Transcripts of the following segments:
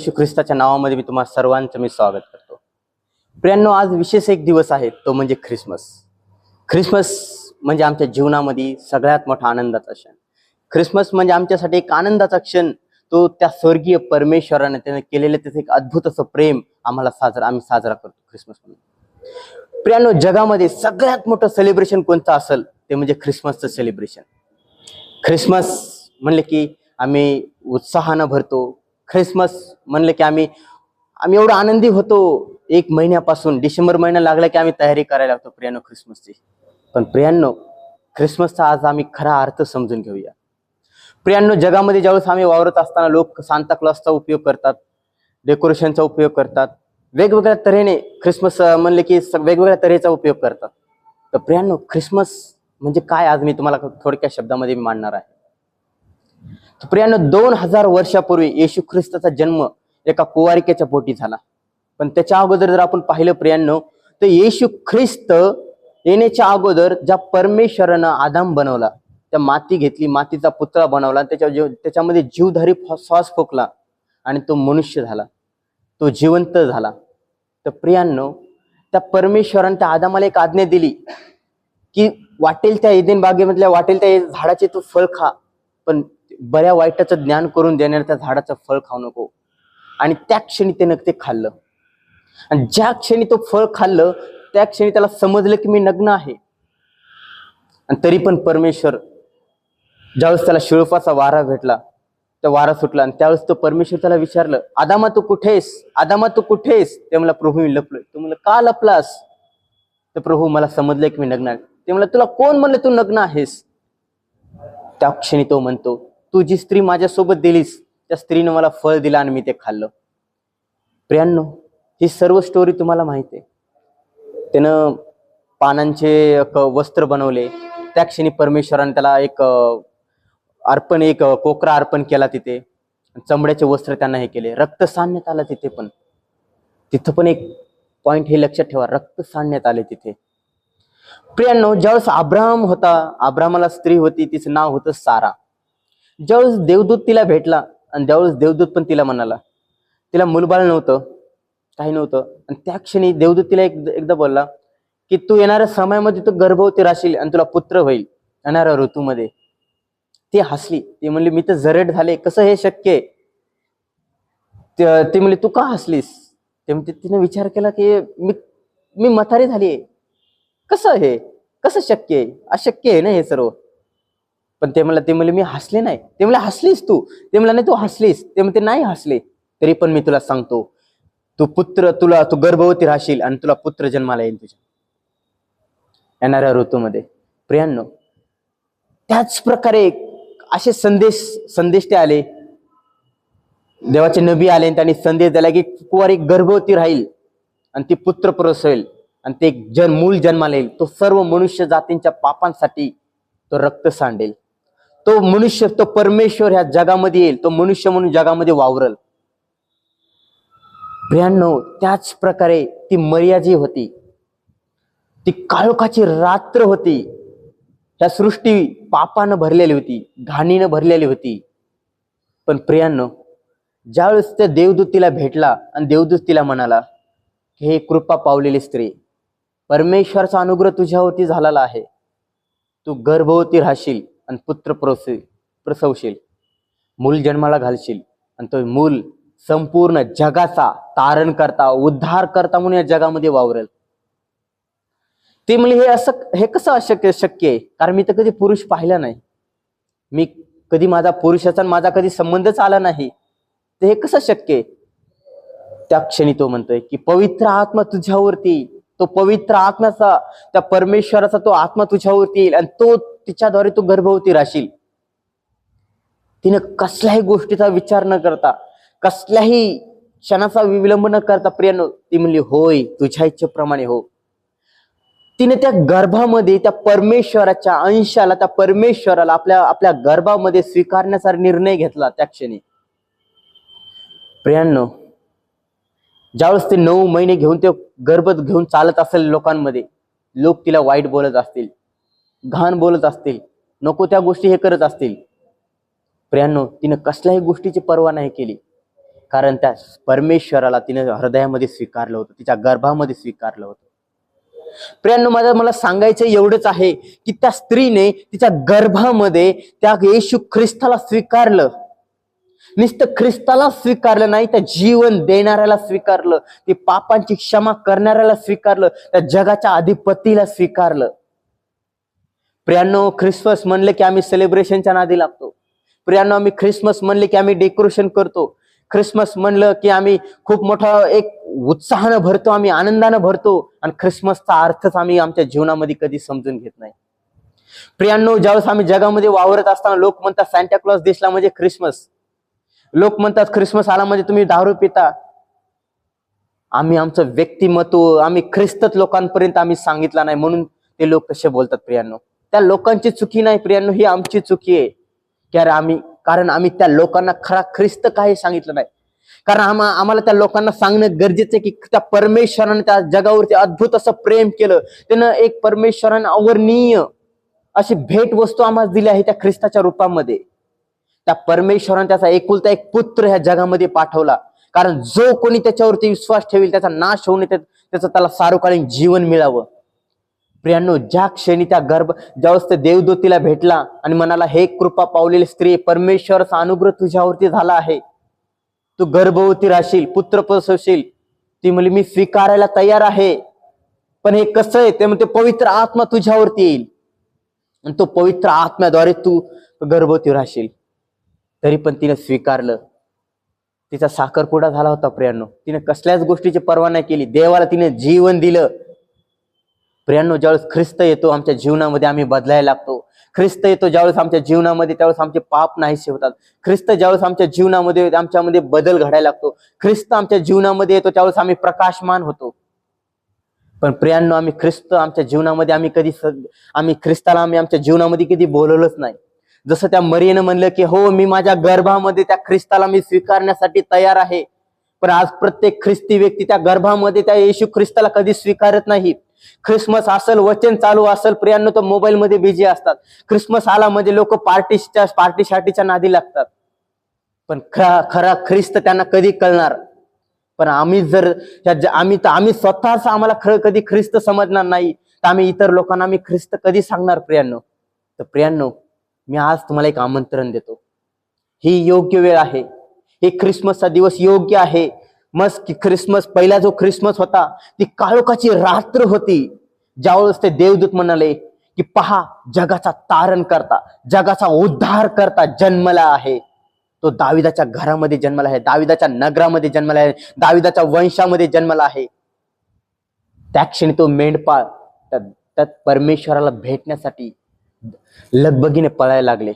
येशू ख्रिस्ताच्या नावामध्ये मी तुम्हाला सर्वांचं मी स्वागत करतो. प्रियांनो आज विशेष एक दिवस आहे तो म्हणजे ख्रिसमस. ख्रिसमस म्हणजे आमच्या जीवनामध्ये सगळ्यात मोठा आनंदाचा क्षण. ख्रिसमस म्हणजे आमच्यासाठी एक आनंदाचा क्षण. तो त्या स्वर्गीय परमेश्वराने त्याने केलेलं त्याचं एक अद्भुत असं प्रेम आम्हाला साजरा आम्ही साजरा करतो ख्रिसमस म्हणून. प्रियांनो जगामध्ये सगळ्यात मोठं सेलिब्रेशन कोणतं असेल ते म्हणजे ख्रिसमसचं सेलिब्रेशन ख्रिसमस म्हणले की आम्ही उत्साहानं भरतो ख्रिसमस म्हणले की आम्ही आम्ही एवढं आनंदी होतो. एक महिन्यापासून डिसेंबर महिना लागला की आम्ही तयारी करायला लागतो प्रियानो ख्रिसमसची. पण प्रियांनो ख्रिसमसचा आज आम्ही खरा अर्थ समजून घेऊया. प्रियांनो जगामध्ये ज्यावेळेस आम्ही वावरत असताना लोक सांता क्लॉसचा उपयोग करतात डेकोरेशनचा उपयोग करतात वेगवेगळ्या तऱ्हेने ख्रिसमस म्हणले की स- वेगवेगळ्या तऱ्हेचा उपयोग करतात. तर प्रियांनो ख्रिसमस म्हणजे काय आज मी तुम्हाला थोडक्या शब्दामध्ये मी मांडणार आहे. प्रियांनो दोन हजार वर्षापूर्वी येशू ख्रिस्ताचा जन्म एका कुवारिकेच्या पोटी झाला. पण त्याच्या अगोदर जर आपण पाहिलं प्रियांनो तर येशू ख्रिस्त येण्याच्या अगोदर ज्या परमेश्वरानं आदाम बनवला त्या माती घेतली मातीचा पुतळा बनवला त्याच्या जीव त्याच्यामध्ये जीवधारी श्वास फोकला आणि तो मनुष्य झाला. तो जिवंत झाला. तर प्रियांनो त्या परमेश्वरानं त्या आदामाला एक आज्ञा दिली की वाटेल त्या एदेन बागेमधल्या वाटेल त्या झाडाचे तू फळ खा पण बऱ्या वाईटाचं ज्ञान करून देणाऱ्या त्या झाडाचं फळ खाऊ नको. आणि त्या क्षणी त्यानं ते खाल्लं. आणि ज्या क्षणी तो फळ खाल्लं त्या क्षणी त्याला समजलं की मी नग्न आहे. आणि तरी पण परमेश्वर ज्यावेळेस त्याला शिळपाचा वारा भेटला त्या वारा सुटला आणि त्यावेळेस तो परमेश्वर त्याला विचारलं आदामा तू कुठेस? आदामा तू कुठेस? ते मला प्रभू मी लपलोय. तू म्हणलं का लपलास? तर प्रभू मला समजलंय की मी नग्न आहे. ते म्हणलं तुला कोण म्हणलं तू नग्न आहेस? त्या क्षणी तो म्हणतो तू जी स्त्री माझ्यासोबत दिलीस. त्या स्त्रीनं मला फळ दिलं आणि मी ते खाल्लं. प्रियांनो ही सर्व स्टोरी तुम्हाला माहिती आहे. त्यानं पानांचे एक वस्त्र बनवले. त्या क्षणी परमेश्वराने त्याला एक अर्पण एक कोकरा अर्पण केला तिथे. चमड्याचे वस्त्र त्यांना हे केले. रक्त सांडण्यात आलं तिथे पण. तिथं पण एक पॉइंट हे लक्षात ठेवा. रक्त सांडण्यात आले तिथे. प्रियांनो ज्यावेळेस अब्राहम होता अब्राहमाला स्त्री होती तिचं नाव होतं सारा. ज्यावेळेस देवदूत तिला भेटला आणि त्यावेळेस देवदूत पण तिला म्हणाला तिला मुलबाळ नव्हतं काही नव्हतं. आणि त्या क्षणी देवदूत तिला एक एकदा बोलला की तू येणाऱ्या समयामध्ये तू गर्भवती राहशील आणि तुला पुत्र होईल येणाऱ्या ऋतूमध्ये. ती हसली. ती म्हणली मी तर जरेड झाले. कसं हे शक्य आहे? ती म्हणली तू का हसलीस? ते म्हणते तिने विचार केला की मी मी म्हातारी झाली कसं हे? कसं शक्य आहे? अशक्य आहे ना हे सर्व? पण ते मला ते म्हणले मी हसले नाही. ते मला हसलीस तू. ते मला नाही तू हसलीस. ते म्हणते नाही हसले. तरी पण मी तुला सांगतो तू पुत्र तुला तू गर्भवती राहशील आणि तुला पुत्र जन्माला येईल तुझ्या. येणाऱ्या ऋतूमध्ये. प्रियांनो त्याच प्रकारे असे संदेश संदेश ते आले. देवाचे नबी आले आणि त्यांनी संदेश दिला की कुवारी गर्भवती राहील आणि ती पुत्र प्रसवेल आणि ते एक जन मूल जन्माला येईल. तो सर्व मनुष्य जातींच्या पापांसाठी तो रक्त सांडेल. तो मनुष्य तो परमेश्वर ह्या जगामध्ये येईल. तो मनुष्य म्हणून जगामध्ये वावरल. प्रियांनो त्याच प्रकारे ती मर्याजी होती. ती काळोखाची रात्र होती. ह्या सृष्टी पापानं भरलेली होती घाणीनं भरलेली होती. पण प्रियांनो ज्यावेळेस त्या देवदूत तिला भेटला आणि देवदूत तिला म्हणाला की हे कृपा पावलेली स्त्री परमेश्वरचा अनुग्रह तुझ्यावरती झालेला आहे. तू गर्भवती राहशील. आणि पुत्र प्रसवी प्रसवशील. मूल जन्माला घालशील. आणि तो मूल संपूर्ण जगाचा तारण करता उद्धार करता म्हणून या जगामध्ये वावरेल. ते म्हणजे हे असं हे कसं अशक्य शक्य आहे? कारण मी तर कधी पुरुष पाहिला नाही. मी कधी माझा पुरुषाचा आणि माझा कधी संबंधच आला नाही. तर हे कसं शक्य आहे? त्या क्षणी तो म्हणतोय की पवित्र आत्मा तुझ्यावरती तो पवित्र आत्म्याचा त्या परमेश्वराचा तो आत्मा तुझ्यावरती येईल आणि तो तिच्याद्वारे तू गर्भवती राहशील. तिनं कसल्याही गोष्टीचा विचार न करता कसल्याही क्षणाचा विलंब न करता प्रियानो ती म्हणली होय तुझ्या इच्छेप्रमाणे हो. तिने त्या गर्भामध्ये त्या परमेश्वराच्या अंशाला त्या परमेश्वराला आपल्या आपल्या गर्भामध्ये स्वीकारण्याचा निर्णय घेतला त्या क्षणी. प्रियांनो ज्यावेळेस ते नऊ महिने घेऊन ते गर्भत घेऊन चालत असेल लोकांमध्ये लोक तिला वाईट बोलत असतील घाण बोलत असतील नको त्या गोष्टी हे करत असतील. प्रियांनो तिनं कसल्याही गोष्टीची पर्वा नाही केली. कारण त्या परमेश्वराला तिनं हृदयामध्ये स्वीकारलं होतं तिच्या गर्भामध्ये स्वीकारलं होतं. प्रियांनो माझं मला सांगायचं एवढंच आहे की त्या स्त्रीने तिच्या गर्भामध्ये त्या येशू ख्रिस्ताला स्वीकारलं. नुसतं ख्रिस्ताला स्वीकारलं नाही त्या जीवन देणाऱ्याला स्वीकारलं ते पापांची क्षमा करणाऱ्याला स्वीकारलं त्या जगाच्या अधिपतीला स्वीकारलं. प्रियांनो ख्रिसमस म्हणलं की आम्ही सेलिब्रेशनच्या नादी लागतो. प्रियांनो आम्ही ख्रिसमस म्हणले की आम्ही डेकोरेशन करतो. ख्रिसमस म्हणलं की आम्ही खूप मोठा एक उत्साहानं भरतो आम्ही आनंदानं भरतो आणि ख्रिसमसचा अर्थच आम्ही आमच्या जीवनामध्ये कधी समजून घेत नाही. प्रियांनो ज्यावेळेस आम्ही जगामध्ये वावरत असताना लोक म्हणतात सॅन्टाक्लॉस दिसला म्हणजे ख्रिसमस. लोक म्हणतात ख्रिसमस आला म्हणजे तुम्ही दारू पिता. आम्ही आमचं व्यक्तिमत्व आम्ही ख्रिस्तच लोकांपर्यंत आम्ही सांगितलं नाही म्हणून ते लोक तसे बोलतात प्रियांनो. त्या लोकांची चुकी नाही प्रियांनो ही आमची चुकी आहे. की अरे आम्ही कारण आम्ही त्या लोकांना खरा ख्रिस्त काय सांगितलं नाही. कारण आम्हा आम्हाला त्या लोकांना सांगणं गरजेचं आहे की त्या परमेश्वराने त्या जगावरती अद्भुत असं प्रेम केलं. त्यानं एक परमेश्वरानं अवर्णीय अशी भेट वस्तू आम्हाला दिली आहे त्या ख्रिस्ताच्या रूपामध्ये. त्या परमेश्वराने त्याचा एकुलता एक पुत्र ह्या जगामध्ये पाठवला. कारण जो कोणी त्याच्यावरती विश्वास ठेवेल त्याचा नाश होऊ नये त्याचं त्याला सार्वकालीन जीवन मिळावं. प्रियांनो ज्या क्षणी त्या गर्भ ज्यावेळेस ते देवदूतीला भेटला आणि म्हणाला हे कृपा पावलेली स्त्री परमेश्वराचा अनुग्रह तुझ्यावरती झाला आहे. तू गर्भवती राहशील पुत्र प्रसवशील ती म्हणजे मी स्वीकारायला तयार आहे. पण हे कसं आहे? ते म्हणते पवित्र आत्मा तुझ्यावरती येईल. आणि तो पवित्र आत्म्याद्वारे तू गर्भवती राहशील. तरी पण तिने स्वीकारलं. तिचा साखरपुडा झाला होता प्रियांनो. तिने कसल्याच गोष्टीची पर्वा नाही केली. देवाला तिने जीवन दिलं. प्रियांनो ज्यावेळेस ख्रिस्त येतो आमच्या जीवनामध्ये आम्ही बदलायला लागतो. ख्रिस्त येतो ज्यावेळेस आमच्या जीवनामध्ये त्यावेळेस आमचे पाप नाहीसे होतात. ख्रिस्त ज्यावेळेस आमच्या जीवनामध्ये आमच्यामध्ये बदल घडायला लागतो. ख्रिस्त आमच्या जीवनामध्ये येतो त्यावेळेस आम्ही प्रकाशमान होतो. पण प्रियांनो आम्ही ख्रिस्त आमच्या जीवनामध्ये आम्ही कधी स- आम्ही ख्रिस्ताला आम्ही आमच्या जीवनामध्ये कधी बोलवलंच नाही. जसं त्या मरियेनं म्हणलं की हो मी माझ्या गर्भामध्ये त्या ख्रिस्ताला मी स्वीकारण्यासाठी तयार आहे. पण आज प्रत्येक ख्रिस्ती व्यक्ती त्या गर्भामध्ये त्या येशू ख्रिस्ताला कधी स्वीकारत नाही ख्रिसमस असेल वचन चालू असेल प्रियांनो तर मोबाईलमध्ये बिझी असतात. ख्रिसमस आला म्हणजे लोक पार्टीच्या पार्टी शार्टीच्या नादी लागतात. पण खरा खरा ख्रिस्त त्यांना कधी कळणार? पण आम्ही जर आम्ही तर आम्ही स्वतःच आम्हाला खरं कधी ख्रिस्त समजणार नाही. तर आम्ही इतर लोकांना आम्ही ख्रिस्त कधी सांगणार प्रियांनो? तर प्रियांनो मी आज तुम्हाला एक आमंत्रण देतो. ही योग्य वेळ आहे. हे ख्रिसमसचा दिवस योग्य आहे. मस्त की ख्रिसमस पहिला जो ख्रिसमस होता ती काळोखाची रात्र होती. ज्यावेळेस ते देवदूत म्हणाले की पहा जगाचा तारण करता जगाचा उद्धार करता जन्मला आहे. तो दाविदाच्या घरामध्ये जन्मला आहे दाविदाच्या नगरामध्ये जन्मला आहे दाविदाच्या वंशामध्ये जन्मला आहे. त्या क्षणी तो मेंढपाळ त्या त्यात परमेश्वराला भेटण्यासाठी लगबगीने पळायला लागले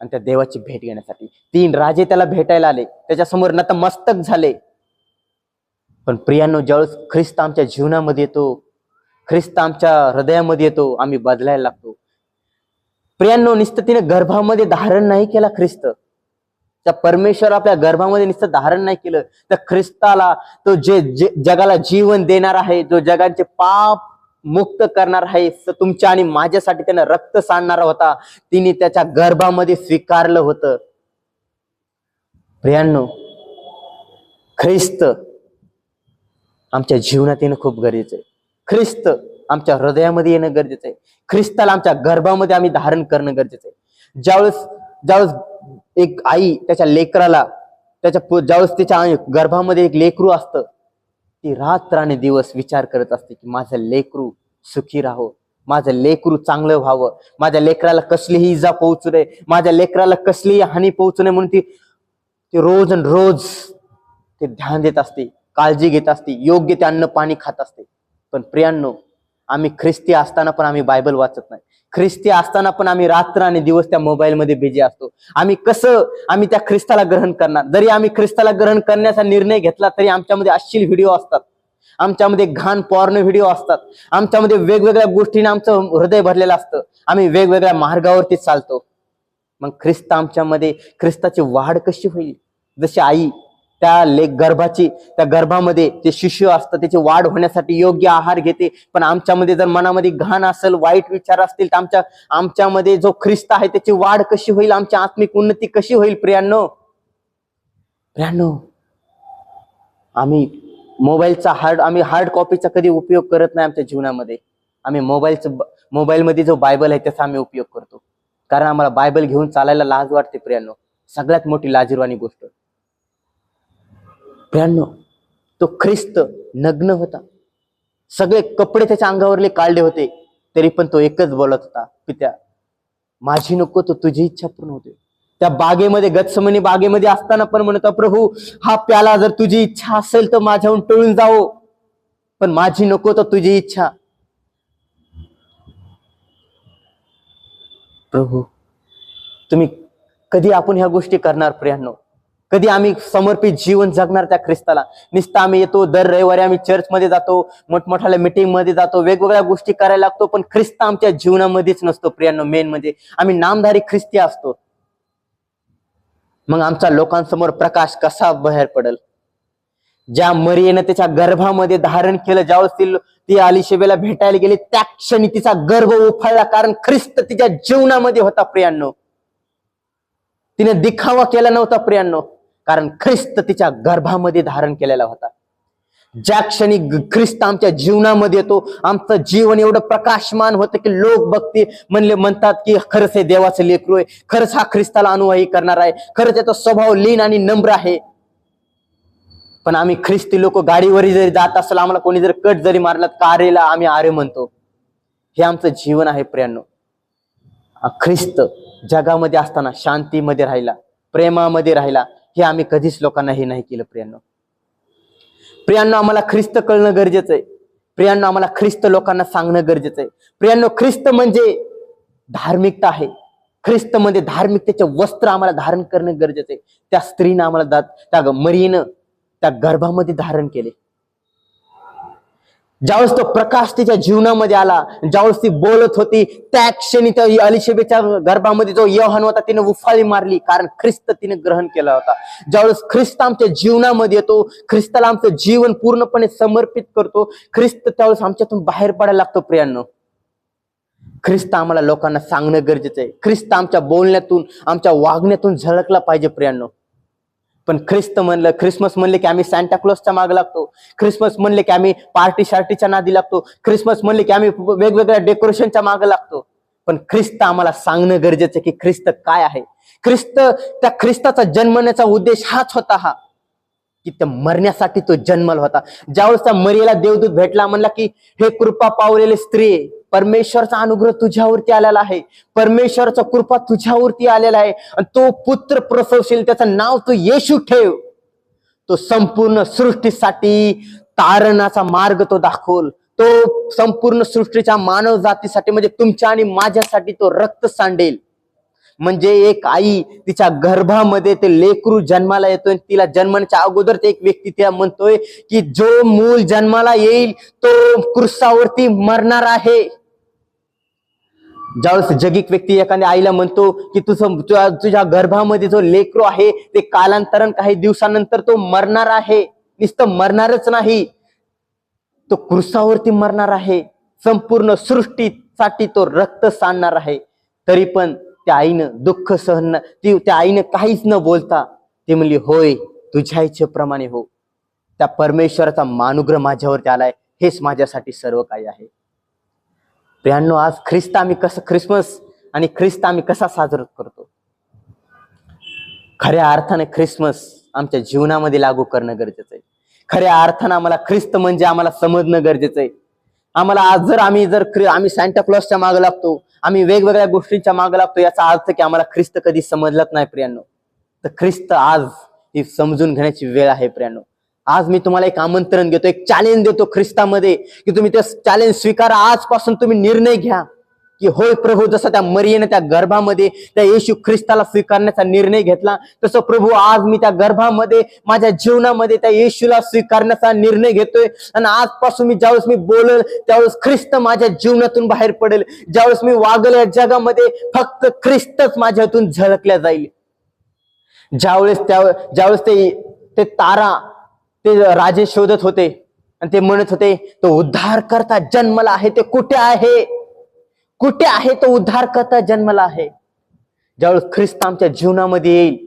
आणि त्या देवाची भेट घेण्यासाठी. तीन राजे त्याला भेटायला आले. त्याच्यासमोर नतमस्तक झाले. पण प्रियांनो ज्यावेळेस ख्रिस्त आमच्या जीवनामध्ये येतो ख्रिस्त आमच्या हृदयामध्ये येतो आम्ही बदलायला लागतो. प्रियांनो नुसतं तिने गर्भामध्ये धारण नाही केला ख्रिस्त. त्या परमेश्वर आपल्या गर्भामध्ये नुसतं धारण नाही केलं. तर ख्रिस्ताला तो जे जे- जगाला जीवन देणार आहे जो जगांचे पाप मुक्त करणार आहे. तुमच्या आणि माझ्यासाठी त्यानं रक्त सांडणारा होता. तिने त्याच्या गर्भामध्ये स्वीकारलं होतं. प्रियांनो ख्रिस्त आमच्या जीवनात येणं खूप गरजेचं आहे. ख्रिस्त आमच्या हृदयामध्ये येणं गरजेचं आहे. ख्रिस्ताला आमच्या गर्भामध्ये आम्ही धारण करणं गरजेचं आहे. ज्यावेळेस ज्यावेळेस एक आई त्याच्या लेकराला त्याच्या ज्यावेळेस तिच्या आई- गर्भामध्ये एक लेकरू असतं ती रात्र आणि दिवस विचार करत असते की माझं लेकरू सुखी राहो माझं लेकरू चांगलं व्हावं माझ्या लेकराला कसलीही इजा पोहोचू नये माझ्या लेकराला कसलीही हानी पोहोचू नये म्हणून ती ती रोज आणि रोज ते ध्यान देत असते काळजी घेत असते योग्य ते अन्न पाणी खात असते. पण प्रियांनो आम्ही ख्रिस्ती असताना पण आम्ही बायबल वाचत नाही. ख्रिस्ती असताना पण आम्ही रात्र आणि दिवस त्या मोबाईलमध्ये बिझी असतो. आम्ही कसं आम्ही त्या ख्रिस्ताला ग्रहण करणार? जरी आम्ही ख्रिस्ताला ग्रहण करण्याचा निर्णय घेतला तरी आमच्यामध्ये अश्लील व्हिडिओ असतात. आमच्यामध्ये घाण पॉर्न व्हिडिओ असतात. आमच्यामध्ये वेगवेगळ्या गोष्टीने आमचं हृदय भरलेलं असतं. आम्ही वेगवेगळ्या मार्गावरती चालतो. मग ख्रिस्त आमच्यामध्ये ख्रिस्ताची वाढ कशी होईल? जशी आई त्या लेख गर्भाची त्या गर्भामध्ये ते शिशु असतं त्याची वाढ होण्यासाठी योग्य आहार घेते. पण आमच्यामध्ये जर मनामध्ये घाण असेल वाईट विचार असतील तर आमच्या आमच्यामध्ये जो ख्रिस्त आहे त्याची वाढ कशी होईल? आमची आत्मिक उन्नती कशी होईल प्रियांनो? प्रियांनो आम्ही मोबाईलचा हार्ड आम्ही हार्ड कॉपीचा कधी उपयोग करत नाही आमच्या जीवनामध्ये. आम्ही मोबाईलचं मोबाईलमध्ये जो बायबल आहे त्याचा आम्ही उपयोग करतो. कारण आम्हाला बायबल घेऊन चालायला लाज वाटते प्रियांनो. सगळ्यात मोठी लाजीरवाणी गोष्ट. प्रियांनो तो ख्रिस्त नग्न होता. सगळे कपडे त्याच्या अंगावरले काढले होते तरी पण तो एकच बोलत होता पित्या माझी नको तो तुझी इच्छा पूर्ण होते. त्या बागेमध्ये गत्समनी बागेमध्ये असताना पण म्हणत होता, प्रभू हा प्याला जर तुझी इच्छा असेल तर माझ्याहून टळून जावो पण माझी नको तर तुझी इच्छा. प्रभू तुम्ही कधी आपण ह्या गोष्टी करणार प्रियांनो? कधी आम्ही समर्पित जीवन जगणार त्या ख्रिस्ताला? निस्ता आम्ही येतो दर रविवारी आम्ही चर्चमध्ये जातो मोठमोठ्या मिटिंगमध्ये जातो वेगवेगळ्या गोष्टी करायला लागतो पण ख्रिस्त आमच्या जीवनामध्येच नसतो प्रियांनो मेन म्हणजे. आम्ही नामधारी ख्रिस्ती असतो. मग आमचा लोकांसमोर प्रकाश कसा बाहेर पडल? ज्या मरियेनं त्याच्या गर्भामध्ये धारण केलं ज्यावेळेस ती ती अलिशेबेला भेटायला गेली त्या क्षणी तिचा गर्भ उफाळला कारण ख्रिस्त तिच्या जीवनामध्ये होता प्रियांनो. तिने दिखावा केला नव्हता प्रियांनो. कारण ख्रिस्त तिच्या गर्भामध्ये धारण केलेला होता. ज्या क्षणी ख्रिस्त आमच्या जीवनामध्ये येतो आमचं जीवन एवढं प्रकाशमान होतं की लोक बघते म्हणले म्हणतात की खरंच हे देवाचं लेकरू आहे खरंच हा ख्रिस्ताला अनुयायी करणार आहे खरंच याचा स्वभाव लीन आणि नम्र आहे. पण आम्ही ख्रिस्ती लोक गाडीवर जरी जात असेल आम्हाला कोणी जर कट जरी मारला तर कारेला आम्ही आरे म्हणतो. हे आमचं जीवन आहे प्रियांनो. हा ख्रिस्त जगामध्ये असताना शांतीमध्ये राहिला प्रेमामध्ये राहिला हे आम्ही कधीच लोकांना हे नाही केलं प्रियांनो. प्रियांनो आम्हाला ख्रिस्त कळणं गरजेचं आहे. प्रियांनो आम्हाला ख्रिस्त लोकांना सांगणं गरजेचं आहे. प्रियांनो ख्रिस्त म्हणजे धार्मिकता आहे. ख्रिस्त म्हणजे धार्मिकतेचे वस्त्र आम्हाला धारण करणं गरजेचं आहे. त्या स्त्रीनं आम्हाला त्या ग- मरीनं त्या गर्भामध्ये धारण केले. ज्यावेळेस तो प्रकाश तिच्या जीवनामध्ये आला ज्यावेळेस ती बोलत होती त्या क्षणी त्या अलिशेबेच्या गर्भामध्ये जो यवहान होता तिने उफाळी मारली कारण ख्रिस्त तिने ग्रहण केला होता. ज्यावेळेस ख्रिस्त आमच्या जीवनामध्ये येतो ख्रिस्ताला आमचं जीवन पूर्णपणे समर्पित करतो ख्रिस्त त्यावेळेस आमच्यातून बाहेर पडायला लागतो प्रियांनो. ख्रिस्त आम्हाला लोकांना सांगणं गरजेचं आहे. ख्रिस्त आमच्या बोलण्यातून आमच्या वागण्यातून झळकला पाहिजे प्रियांनो. पण ख्रिस्त म्हणलं ख्रिसमस म्हणले की आम्ही सॅन्टा माग लागतो. ख्रिसमस म्हणले की आम्ही पार्टी शार्टीच्या नादी लागतो. ख्रिसमस म्हणले की आम्ही वेगवेगळ्या डेकोरेशनच्या माग लागतो. पण ख्रिस्त आम्हाला सांगणं गरजेचं की ख्रिस्त काय आहे? ख्रिस्त त्या ख्रिस्ताचा जन्मण्याचा उद्देश हाच होता हा की त्या मरण्यासाठी तो जन्मला होता. ज्यावेळेस त्या मरीला देवदूत भेटला म्हणला की हे कृपा पावलेले स्त्री परमेश्वरचा अनुग्रह तुझ्यावरती आलेला आहे. परमेश्वरचा कृपा तुझ्यावरती आलेला आहे. आणि तो पुत्र प्रसवशील त्याचं नाव तू येशू ठेव. तो संपूर्ण सृष्टीसाठी तारणाचा मार्ग तो दाखवल. तो संपूर्ण सृष्टीच्या मानव जातीसाठी म्हणजे तुमच्या आणि माझ्यासाठी तो रक्त सांडेल. म्हणजे एक आई तिच्या गर्भामध्ये ते लेकरू जन्माला येतोय तिला जन्मण्याच्या अगोदर ते एक व्यक्ती त्या म्हणतोय की जो मूल जन्माला येईल तो क्रुसावरती मरणार आहे. ज्यावेळेस जगिक व्यक्ती एखाद्या आईला म्हणतो की तुझं तुझ्या तुझ्या गर्भामध्ये जो लेकरू आहे ते कालांतरण काही दिवसानंतर तो मरणार आहे. नुसतं मरणारच नाही. तो कृषावरती मरणार आहे. संपूर्ण सृष्टीसाठी तो रक्त सांडणार आहे. तरी पण त्या आईनं दुःख सहन ती त्या आईनं काहीच न बोलता ती म्हणली होय तुझ्या इच्छेप्रमाणे हो. त्या परमेश्वराचा मानुग्रह माझ्यावरती आलाय. हेच माझ्यासाठी सर्व काही आहे. प्रियांनो आज ख्रिस्त आम्ही कसं ख्रिसमस आणि ख्रिस्त आम्ही कसा साजरा करतो? खऱ्या अर्थाने ख्रिसमस आमच्या जीवनामध्ये लागू करणं गरजेचं आहे. खऱ्या अर्थानं आम्हाला ख्रिस्त म्हणजे आम्हाला समजणं गरजेचं आहे. आम्हाला आज जर आम्ही जर आम्ही सॅन्टाक्लॉसच्या मागे लागतो आम्ही वेगवेगळ्या गोष्टींच्या मागे लागतो याचा अर्थ की आम्हाला ख्रिस्त कधी समजलाच नाही प्रियांनो. तर ख्रिस्त आज ही समजून घेण्याची वेळ आहे प्रियांनो. आज मी तुम्हाला एक आमंत्रण देतो एक चॅलेंज देतो ख्रिस्तामध्ये की तुम्ही ते चॅलेंज स्वीकारा. आजपासून तुम्ही निर्णय घ्या की होय प्रभू जसं त्या मरियेने त्या गर्भामध्ये त्या येशू ख्रिस्ताला स्वीकारण्याचा निर्णय घेतला तसं प्रभू आज मी त्या गर्भामध्ये माझ्या जीवनामध्ये त्या येशूला स्वीकारण्याचा निर्णय घेतोय. आणि आजपासून मी ज्यावेळेस मी बोलेल त्यावेळेस ख्रिस्त माझ्या जीवनातून बाहेर पडेल. ज्यावेळेस मी वागल या जगामध्ये फक्त ख्रिस्तच माझ्यातून झळकल्या जाईल. ज्यावेळेस त्या ज्यावेळेस ते ते तारा ते राजे शोधत होते आणि ते म्हणत होते तो उद्धार करता जन्मला आहे ते कुठे आहे? कुठे आहे तो उद्धार करता जन्मला आहे? ज्यावेळेस ख्रिस्त आमच्या जीवनामध्ये येईल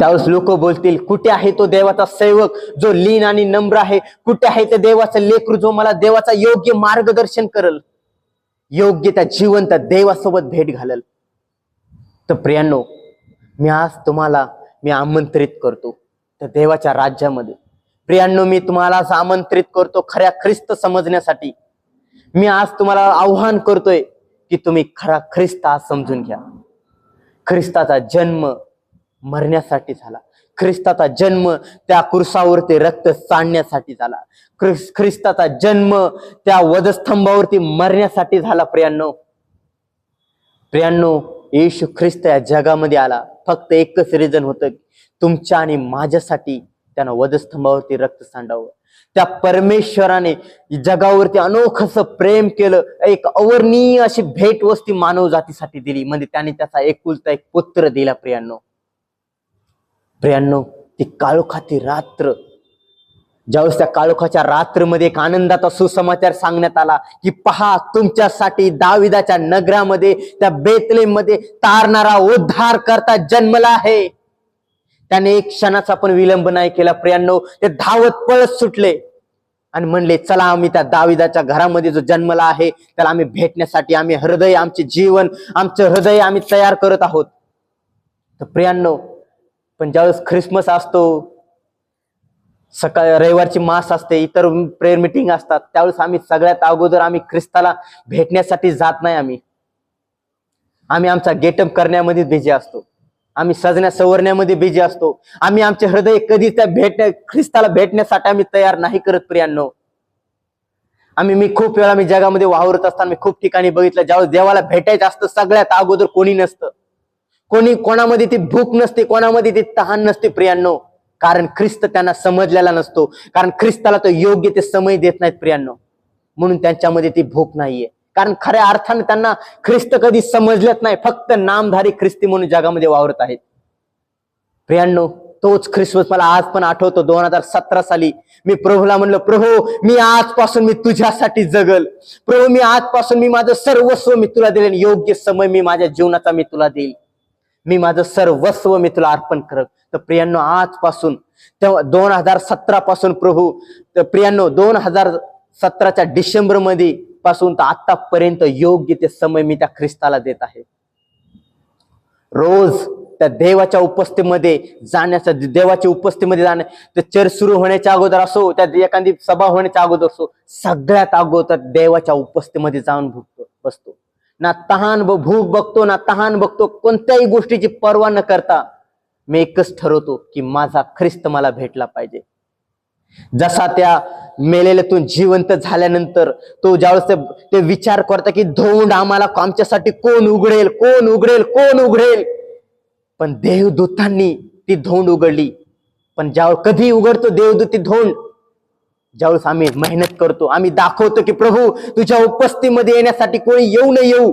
त्यावेळेस लोक बोलतील कुठे आहे तो देवाचा सेवक जो लीन आणि नम्र आहे? कुठे आहे ते देवाचं लेकरू जो मला देवाचा योग्य मार्गदर्शन करल? योग्य त्या जिवंत देवासोबत भेट घालल. तर प्रियांनो मी आज तुम्हाला मी आमंत्रित करतो. तर देवाच्या राज्यामध्ये. प्रियांनो मी तुम्हाला असं आमंत्रित करतो खऱ्या ख्रिस्त समजण्यासाठी. मी आज तुम्हाला आव्हान करतोय की तुम्ही खरा ख्रिस्त समजून घ्या. ख्रिस्ताचा जन्म मरण्यासाठी झाला. ख्रिस्ताचा जन्म त्या कुरसावरती रक्त सांडण्यासाठी झाला. ख्रिस ख्रिस्ताचा जन्म त्या वधस्तंभावरती मरण्यासाठी झाला प्रियांनो. प्रियांनो येशू ख्रिस्त या जगामध्ये आला. फक्त एकच रिझन होतं तुमच्या आणि माझ्यासाठी त्यानं वधस्तंभावरती रक्त सांडावं. त्या परमेश्वराने जगावरती अनोखस प्रेम केलं. एक अवर्णीय अशी भेटवस्ती मानव जातीसाठी दिली. म्हणजे त्याने त्याचा एकुलता एक पुत्र दिला प्रियांनो. प्रियांनो ती काळोखाती रात्र ज्यावेळेस त्या काळोखाच्या रात्रमध्ये एक आनंदाचा सुसमाचार सांगण्यात आला की पहा तुमच्यासाठी दाविदाच्या नगरामध्ये त्या बेतलेमध्ये तारणारा उद्धार करता जन्मला आहे. त्याने एक क्षणाचा पण विलंब नाही केला प्रियांनो. ते धावत पळत सुटले आणि म्हणले चला आम्ही त्या दाविदाच्या घरामध्ये जो जन्मला आहे त्याला आम्ही भेटण्यासाठी आम्ही हृदय आमचे जीवन आमचं हृदय आम्ही तयार करत आहोत. तर प्रियांनो पण ज्यावेळेस ख्रिसमस असतो सकाळ रविवारची मास असते इतर प्रेयर मिटिंग असतात त्यावेळेस आम्ही सगळ्यात अगोदर आम्ही ख्रिस्ताला भेटण्यासाठी जात नाही आम्ही. आम्ही आमचा गेटअप करण्यामध्ये बिझी असतो. आम्ही सजण्या सवरण्यामध्ये बिझी असतो. आम्ही आमचे हृदय कधी त्या भेटण्या ख्रिस्ताला भेटण्यासाठी आम्ही तयार नाही करत प्रियांनो. आम्ही मी खूप वेळा मी जगामध्ये वावरत असताना मी खूप ठिकाणी बघितलं ज्यावेळेस देवाला भेटायचं असतं सगळ्यात अगोदर कोणी नसतं. कोणी कोणामध्ये ती भूक नसते कोणामध्ये ती तहान नसते प्रियांनो. कारण ख्रिस्त त्यांना समजलेला नसतो. कारण ख्रिस्ताला तो योग्य ते समय देत नाहीत प्रियांनो. म्हणून त्यांच्यामध्ये ती भूक नाहीये. कारण खऱ्या अर्थाने त्यांना ख्रिस्त कधी समजलेत नाही फक्त नामधारी ख्रिस्ती म्हणून जगामध्ये वावरत आहेत. प्रियांनो तोच ख्रिसमस मला आज पण आठवतो दोन हजार सतरा साली. मी प्रभूला म्हणलं प्रभू मी आजपासून मी तुझ्यासाठी जगल. प्रभू मी आजपासून मी माझं सर्वस्व मी तुला दिले योग्य समय मी माझ्या जीवनाचा मी तुला देईल. मी माझं सर्वस्व मी तुला अर्पण करत. तर प्रियांनो आजपासून तेव्हा दोन हजार सतरा पासून प्रभू तर प्रियांनो दोन हजार सतराच्या डिसेंबरमध्ये पासून तर आतापर्यंत योग्य ते समय मी त्या ख्रिस्ताला देत आहे. रोज त्या देवाच्या उपस्थितीमध्ये जाण्याचा देवाच्या उपस्थितीमध्ये जाण्या ते चर्च सुरू होण्याच्या अगोदर असो त्या एखादी सभा होण्याच्या अगोदर असो सगळ्यात अगोदर देवाच्या उपस्थितीमध्ये जाऊन भुगतो बसतो. ना तहान ब- भूक बघतो ना तहान बघतो कोणत्याही गोष्टीची पर्वा न करता मी एकच ठरवतो की माझा ख्रिस्त मला भेटला पाहिजे. जसा त्या मेलेल्यातून जिवंत झाल्यानंतर तो ज्यावेळेस ते- ते विचार करता की धोंड आम्हाला आमच्यासाठी कोण उघडेल कोण उघडेल कोण उघडेल? पण देवदूतांनी ती धोंड उघडली. पण ज्यावेळेस कधी उघडतो देवदूत ती धोंड ज्यावेळेस आम्ही मेहनत करतो आम्ही दाखवतो की प्रभू तुझ्या उपस्थितीमध्ये येण्यासाठी कोणी येऊ न येऊ.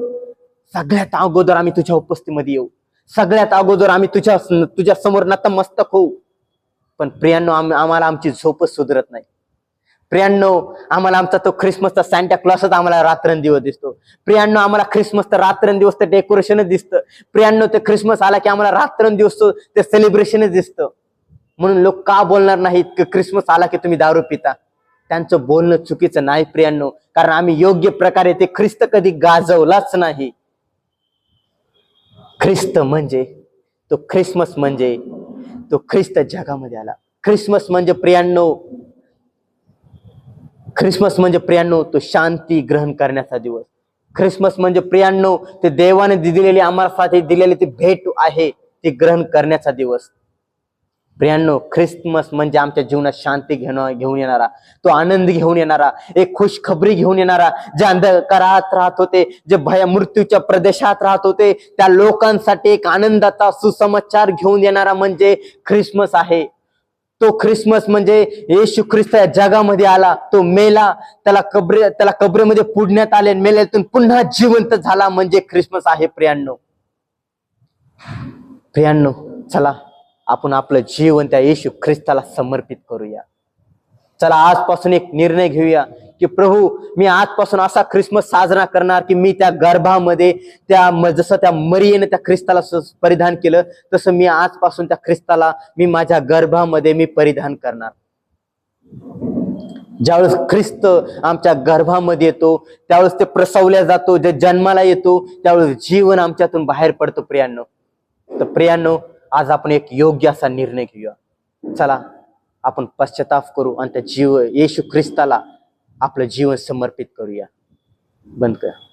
सगळ्यात अगोदर आम्ही तुझ्या उपस्थितीमध्ये येऊ. सगळ्यात अगोदर आम्ही तुझ्या तुझ्या समोर नतमस्तक होऊ. पण प्रियांनो आम्हाला आमची झोपच सुधरत नाही. प्रियांनो आम्हाला आमचा तो ख्रिसमसचा सॅन्टा क्लॉसच आम्हाला रात्रंदिवस दिसतो. प्रियांनो आम्हाला ख्रिसमसचं रात्रंदिवस तर डेकोरेशनच दिसतं. प्रियांनो ते ख्रिसमस आला की आम्हाला रात्रंदिवस ते सेलिब्रेशनच दिसतं. म्हणून लोक का बोलणार नाहीत की ख्रिसमस आला की तुम्ही दारू पिता? त्यांचं बोलणं चुकीचं नाही प्रियांनो. कारण आम्ही योग्य प्रकारे ते ख्रिस्त कधी गाजवलाच नाही. ख्रिस्त म्हणजे तो ख्रिसमस म्हणजे तो ख्रिस्त जगामध्ये आला. ख्रिसमस म्हणजे प्रियांनो ख्रिसमस म्हणजे प्रियांनो तो शांती ग्रहण करण्याचा दिवस. ख्रिसमस म्हणजे प्रियांनो ते देवाने दिलेली आम्हाला दिलेली ती भेट आहे ती ग्रहण करण्याचा दिवस. प्रियांनो ख्रिसमस म्हणजे आमच्या जीवनात शांती घेणं घेऊन येणारा तो आनंद घेऊन येणारा एक खुशखबरी घेऊन येणारा जे अंधकारात राहत होते जे भया मृत्यूच्या प्रदेशात राहत होते त्या लोकांसाठी एक आनंदाचा सुसमाचार घेऊन येणारा म्हणजे ख्रिसमस आहे. तो ख्रिसमस म्हणजे येशू ख्रिस्त या जगामध्ये आला तो मेला त्याला कब्रे त्याला कब्रेमध्ये पुडण्यात आले मेल्यातून पुन्हा जिवंत झाला म्हणजे ख्रिसमस आहे. प्रियांनो प्रियांनो चला. आपण आपलं जीवन त्या येशू ख्रिस्ताला समर्पित करूया. चला आजपासून एक निर्णय घेऊया की प्रभू मी आजपासून असा ख्रिसमस साजरा करणार की मी त्या गर्भामध्ये त्या जसं त्या मरियेने त्या ख्रिस्ताला स- परिधान केलं तसं मी आजपासून त्या ख्रिस्ताला मी माझ्या गर्भामध्ये मी परिधान करणार. ज्यावेळेस ख्रिस्त आमच्या गर्भामध्ये येतो त्यावेळेस ते प्रसवल्या जातो जे जन्माला येतो त्यावेळेस जीवन आमच्यातून बाहेर पडतो प्रियांनो. तर प्रियांनो आज आपण एक योग्य असा निर्णय घेऊया. चला आपण पश्चाताप करू आणि त्या जीव येशू ख्रिस्ताला आपलं जीवन समर्पित करूया. बंद करा.